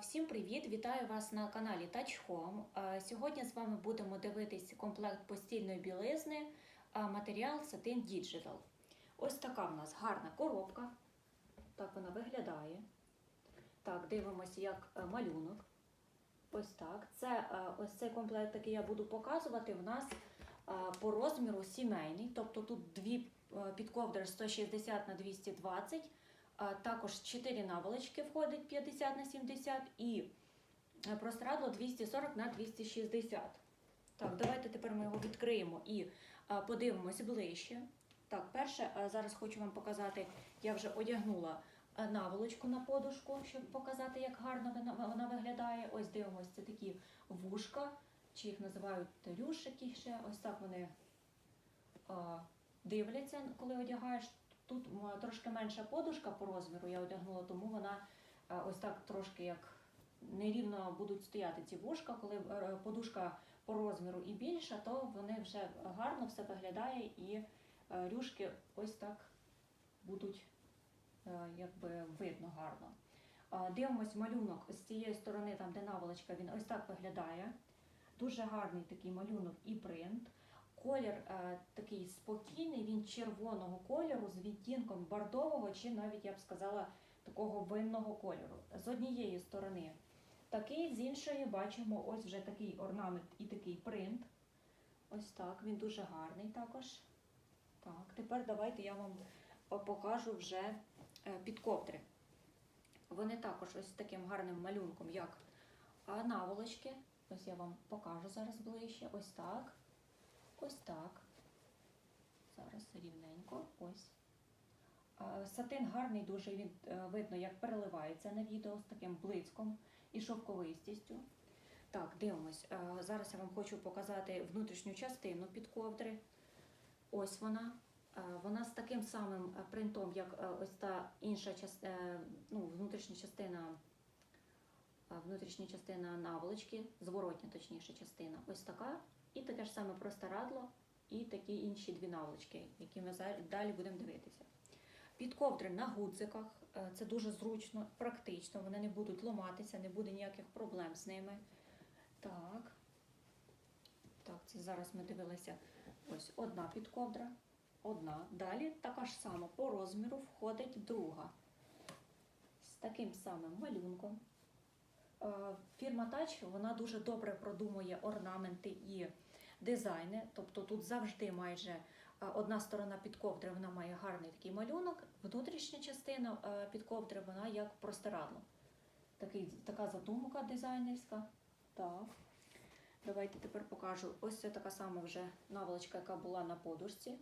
Всім привіт! Вітаю вас на каналі Touch Home. Сьогодні з вами будемо дивитись комплект постільної білизни, матеріал Satin Digital. Ось така в нас гарна коробка. Так вона виглядає. Так, дивимося, як е, малюнок. Ось так. Це е, ось цей комплект, який я буду показувати, в нас е, по розміру сімейний. Тобто тут дві е, підковдри 160 на 220 а Також 4 наволочки входить 50 на 70 і е, простирадло 240 на 260. Так, давайте тепер ми його відкриємо і подивимось ближче. Так, перше, зараз хочу вам показати, я вже одягнула наволочку на подушку, щоб показати, як гарно вона, виглядає. Ось дивимось, це такі вушка, чи їх називають рюшики ще. Ось так вони дивляться, коли одягаєш. Тут трошки менша подушка по розміру я одягнула, тому вона е, ось так трошки як нерівно будуть стояти ці вушка. Коли е, подушка по розміру і більша, то вони вже гарно все виглядає і е, рюшки ось так будуть якби видно гарно. Дивимось малюнок з цієї сторони, там де наволочка, він ось так виглядає. Дуже гарний такий малюнок і принт. Колір е, такий спокійний, він червоного кольору з відтінком бордового, чи навіть я б сказала такого винного кольору. З однієї сторони такий, з іншої бачимо ось вже такий орнамент і такий принт. Ось так, він дуже гарний також. Так, тепер давайте я вам е, покажу вже е, підковдри. Вони також ось таким гарним малюнком, як наволочки. Ось я вам покажу зараз ближче. Ось так. Ось так. Зараз рівненько. Ось. Сатин гарний, дуже він е, видно, як переливається на відео з таким блиском і шовковистістю. Так, дивимось. Е, Зараз я вам хочу показати внутрішню частину під ковдри. Ось вона. Е, Вона з таким самим принтом, як ось та інша ну, внутрішня частина. Внутрішня частина наволочки, зворотня, точніше, частина. Ось така. І таке ж саме простирадло, і такі інші дві наволочки, які ми далі будемо дивитися. Підковдри на гудзиках, е, це дуже зручно, практично, вони не будуть ламатися, не буде ніяких проблем з ними. Так. Так, це зараз ми дивилися ось одна підковдра, одна. Далі така ж сама по розміру входить друга. З таким самим малюнком. Е, Фірма Touch, вона дуже добре продумує орнаменти і дизайни. Тобто тут завжди майже е, одна сторона підковдри вона має гарний такий малюнок, внутрішня частина е, підковдри вона як простирадло. Такий, така задумка дизайнерська. Так. Давайте тепер покажу. Ось це така сама вже наволочка, яка була на подушці.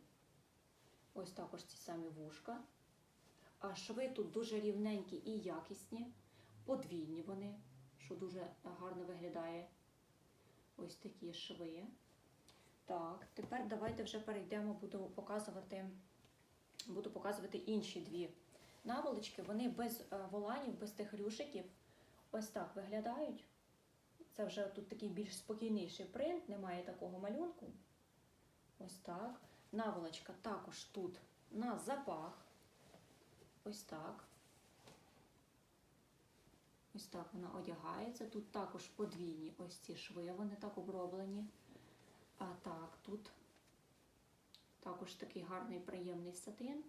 Ось також ці самі вушка. А шви тут дуже рівненькі і якісні, подвійні вони, що дуже гарно виглядає. Ось такі шви. Так, тепер давайте вже перейдемо, буду показувати, буду показувати інші дві наволочки. Вони без е, воланів, без тих рюшиків. Ось так виглядають. Це вже тут такий більш спокійніший принт, немає такого малюнку. Ось так. Наволочка також тут на запах. Ось так. Ось так вона одягається. Тут також подвійні ось ці шви, вони так оброблені. А так, тут також такий гарний приємний сатин.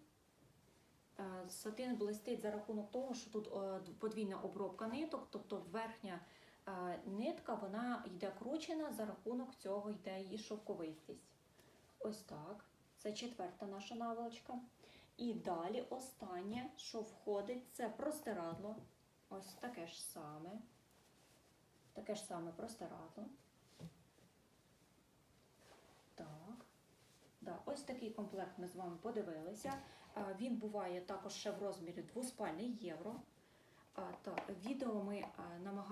Е, Сатин блистить за рахунок того, що тут е, подвійна обробка ниток, тобто верхня е, нитка вона йде кручена, за рахунок цього йде її шовковистість. Ось так. Це четверта наша наволочка. І далі останнє, що входить, це простирадло. Ось таке ж саме. Таке ж саме простирадло. Так. Да, ось такий комплект ми з вами подивилися. Він буває також ще в розмірі двоспальний євро. Відео ми намагаємося.